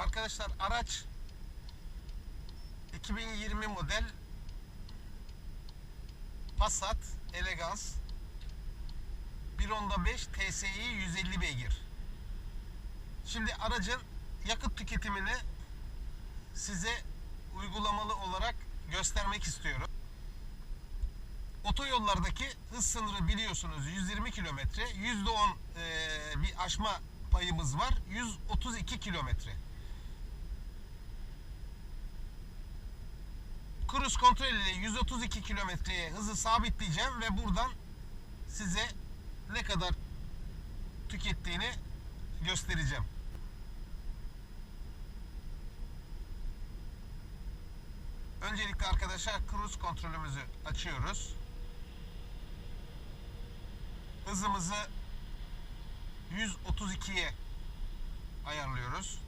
Arkadaşlar araç 2020 model Passat Elegance 1.5 TSI 150 beygir. Şimdi aracın yakıt tüketimini size uygulamalı olarak göstermek istiyorum. Otoyollardaki hız sınırı biliyorsunuz 120 kilometre. %10 eee, bir aşma payımız var. 132 kilometre. Cruise kontrol ile 132 kilometreye hızı sabitleyeceğim ve buradan size ne kadar tükettiğini göstereceğim. Öncelikle arkadaşlar cruise kontrolümüzü açıyoruz. Hızımızı 132'ye ayarlıyoruz.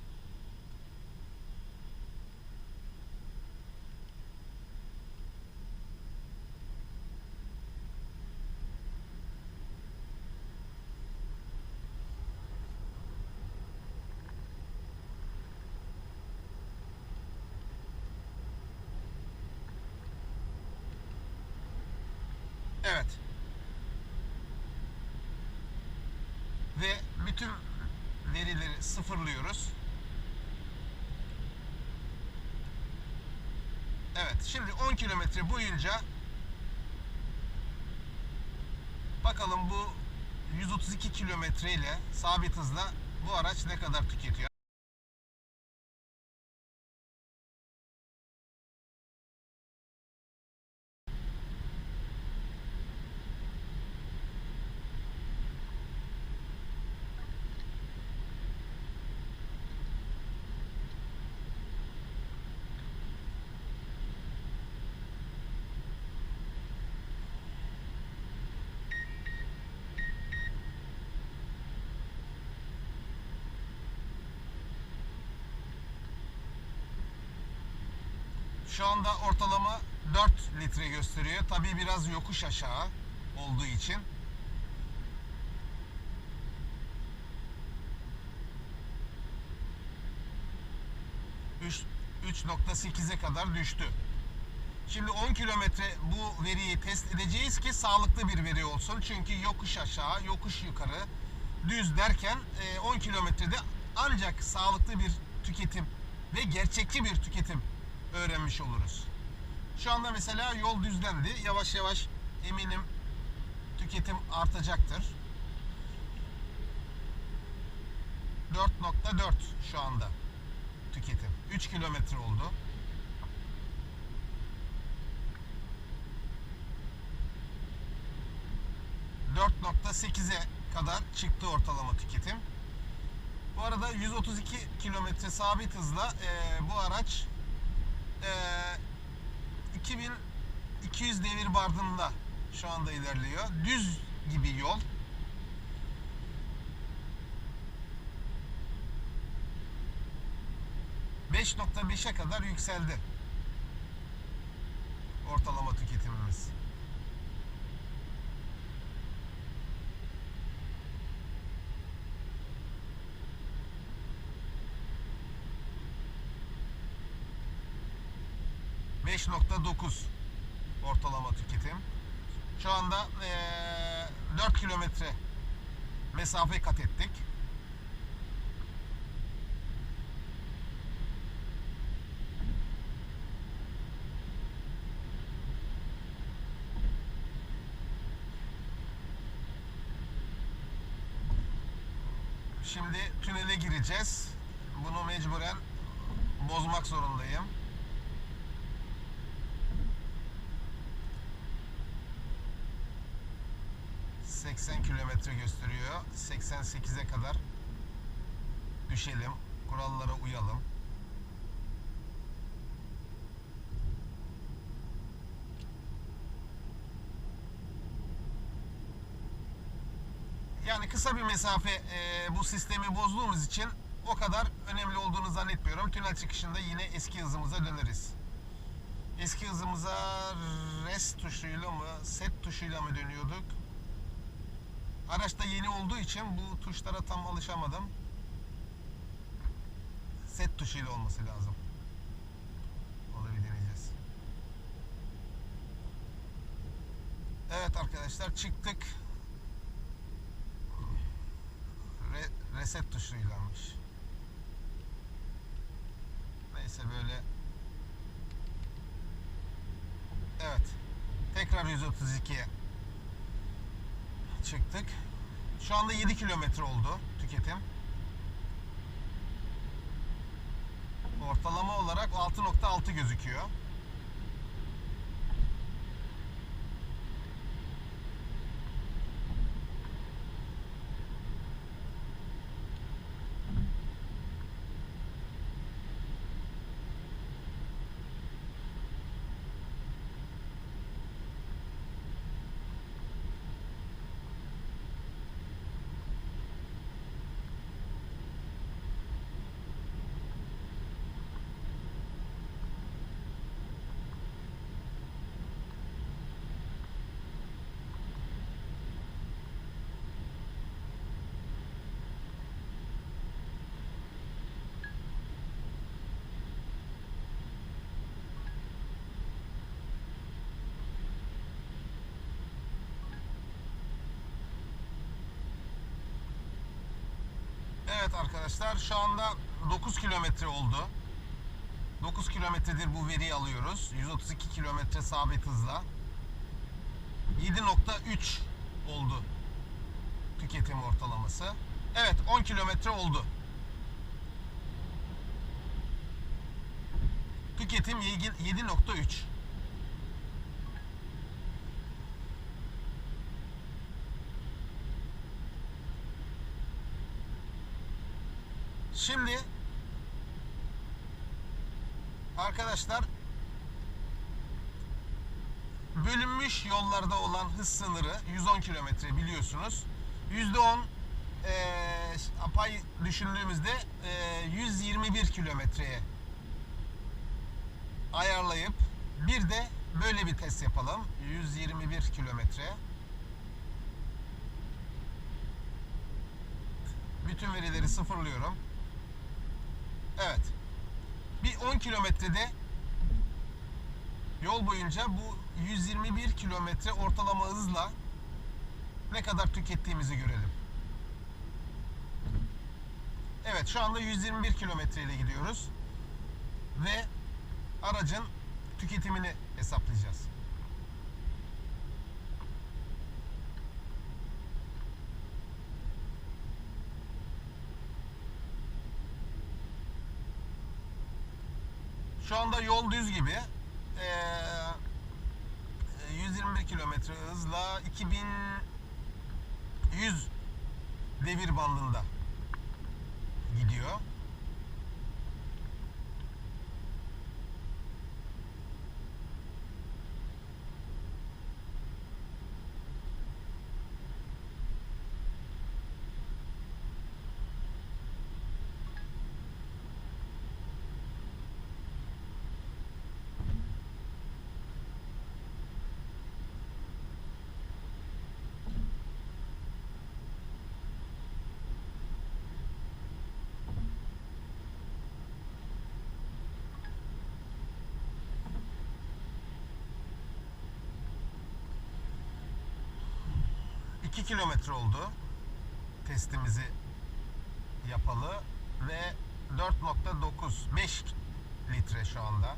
Evet. Ve bütün verileri sıfırlıyoruz. Evet, şimdi 10 kilometre boyunca bakalım bu 132 kilometre ile sabit hızla bu araç ne kadar tüketiyor? Şu anda ortalama 4 litre gösteriyor. Tabii biraz yokuş aşağı olduğu için. Üç- 3.8'e kadar düştü. Şimdi 10 kilometre bu veriyi test edeceğiz ki sağlıklı bir veri olsun. Çünkü yokuş aşağı, yokuş yukarı, düz derken e, 10 kilometrede ancak sağlıklı bir tüketim ve gerçekçi bir tüketim öğrenmiş oluruz. Şu anda mesela yol düzlendi. Yavaş yavaş eminim tüketim artacaktır. 4.4 şu anda tüketim. 3 kilometre oldu. ...4.8'e kadar çıktı ortalama tüketim. Bu arada 132 kilometre sabit hızla e, bu araç e, 2200 devir bardında şu anda ilerliyor. Düz gibi yol. ...5.5'e kadar yükseldi. Ortalama tüketimimiz. ...5.9 ortalama tüketim. Şu anda eee 4 kilometre mesafe kat ettik. Şimdi tünele gireceğiz. Bunu mecburen bozmak zorundayım. ...80 kilometre gösteriyor. 88'e kadar düşelim. Kurallara uyalım. Yani kısa bir mesafe e, bu sistemi bozduğumuz için o kadar önemli olduğunu zannetmiyorum. Tünel çıkışında yine eski hızımıza döneriz. Eski hızımıza res tuşuyla mı, set tuşuyla mı dönüyorduk? Araçta yeni olduğu için bu tuşlara tam alışamadım. Set tuşuyla olması lazım. Onu bir deneyeceğiz. Evet arkadaşlar çıktık. Re- reset tuşuylamış. Neyse böyle. Evet. Tekrar 132'ye çıktık. Şu anda 7 kilometre oldu tüketim. Ortalama olarak 6.6 gözüküyor. Evet arkadaşlar şu anda 9 kilometre oldu. 9 kilometredir bu veriyi alıyoruz. 132 kilometre sabit hızla. 7.3 oldu tüketim ortalaması. Evet 10 kilometre oldu. Tüketim 7.3. Şimdi arkadaşlar bölünmüş yollarda olan hız sınırı 110 kilometre biliyorsunuz. %10 eee pay düşündüğümüzde eee, 121 kilometreye ayarlayıp bir de böyle bir test yapalım. 121 kilometre. Bütün verileri sıfırlıyorum. Evet. Bir 10 kilometrede yol boyunca bu 121 kilometre ortalama hızla ne kadar tükettiğimizi görelim. Evet şu anda 121 kilometre ile gidiyoruz. Ve aracın tüketimini hesaplayacağız. Şu anda yol düz gibi. Ee, 121 kilometre hızla 2100 devir bandında gidiyor. ...2 kilometre oldu... ...testimizi... ...yapalı... ...ve 4.9... ...5 litre şu anda...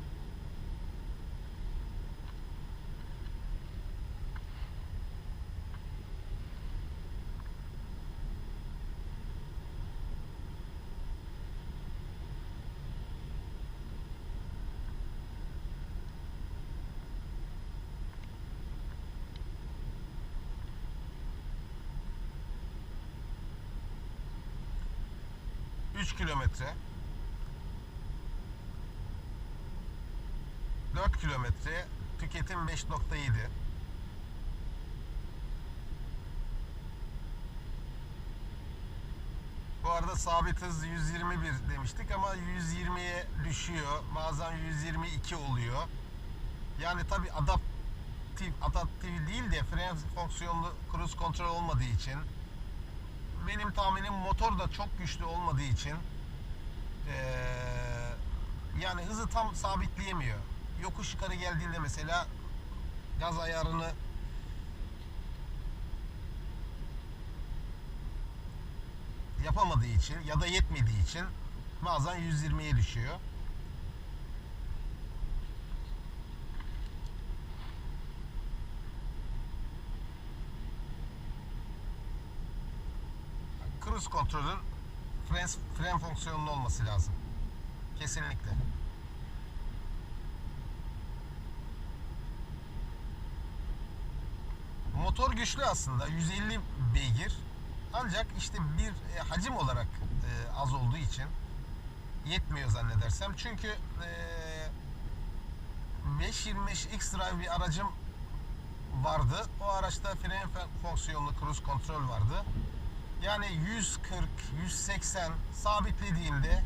...3 kilometre... ...4 kilometre... ...tüketim 5.7... Bu arada sabit hız 121 demiştik ama 120'ye düşüyor. Bazen 122 oluyor. Yani tabi adaptif, adaptif değil de fren fonksiyonlu cruise kontrol olmadığı için benim tahminim motor da çok güçlü olmadığı için eee yani hızı tam sabitleyemiyor. Yokuş yukarı geldiğinde mesela gaz ayarını yapamadığı için ya da yetmediği için bazen 120'ye düşüyor. Cruise kontrolün fren, fren fonksiyonunun olması lazım. Kesinlikle. Motor güçlü aslında 150 beygir. Ancak işte bir e, hacim olarak e, az olduğu için yetmiyor zannedersem. Çünkü e, 525 X-Drive bir aracım vardı. O araçta fren fonksiyonlu cruise kontrol vardı. Yani 140, 180 sabitlediğimde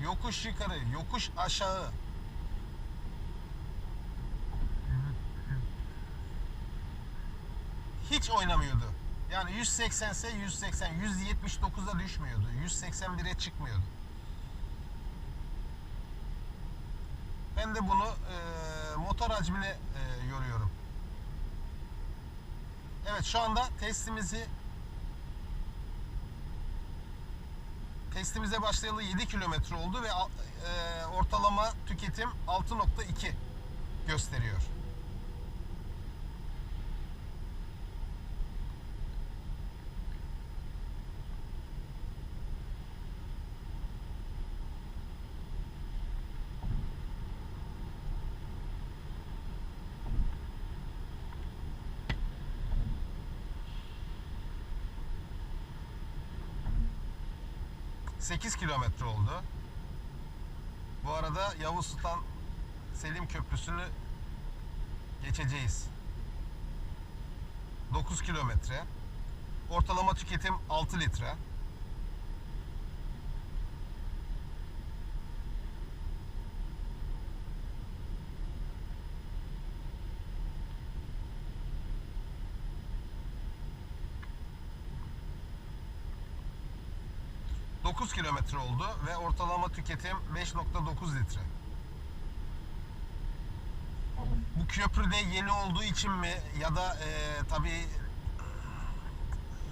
yokuş yukarı, yokuş aşağı hiç oynamıyordu. Yani 180 ise 180, 179'a düşmüyordu. 181'e çıkmıyordu. Ben de bunu e, motor hacmine e, yoruyorum. Evet şu anda testimizi testimize başlayalı 7 kilometre oldu ve e, ortalama tüketim 6.2 gösteriyor. ...8 kilometre oldu. Bu arada Yavuz Sultan Selim Köprüsü'nü geçeceğiz. 9 kilometre. Ortalama tüketim 6 litre. ...9 kilometre oldu ve ortalama tüketim 5.9 litre. Bu köprüde yeni olduğu için mi ya da e, tabii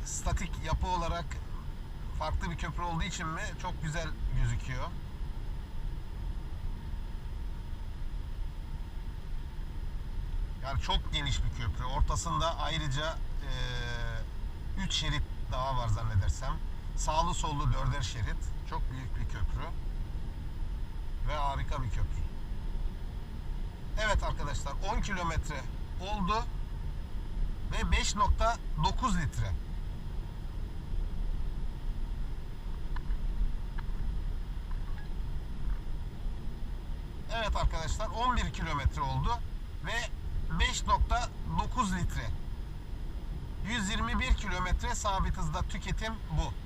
statik yapı olarak farklı bir köprü olduğu için mi çok güzel gözüküyor. Yani çok geniş bir köprü. Ortasında ayrıca 3 şerit daha var zannedersem. Sağlı sollu dörder şerit. Çok büyük bir köprü. Ve harika bir köprü. Evet arkadaşlar 10 kilometre oldu ve 5.9 litre. Evet arkadaşlar 11 kilometre oldu ve 5.9 litre. 121 kilometre sabit hızda tüketim bu.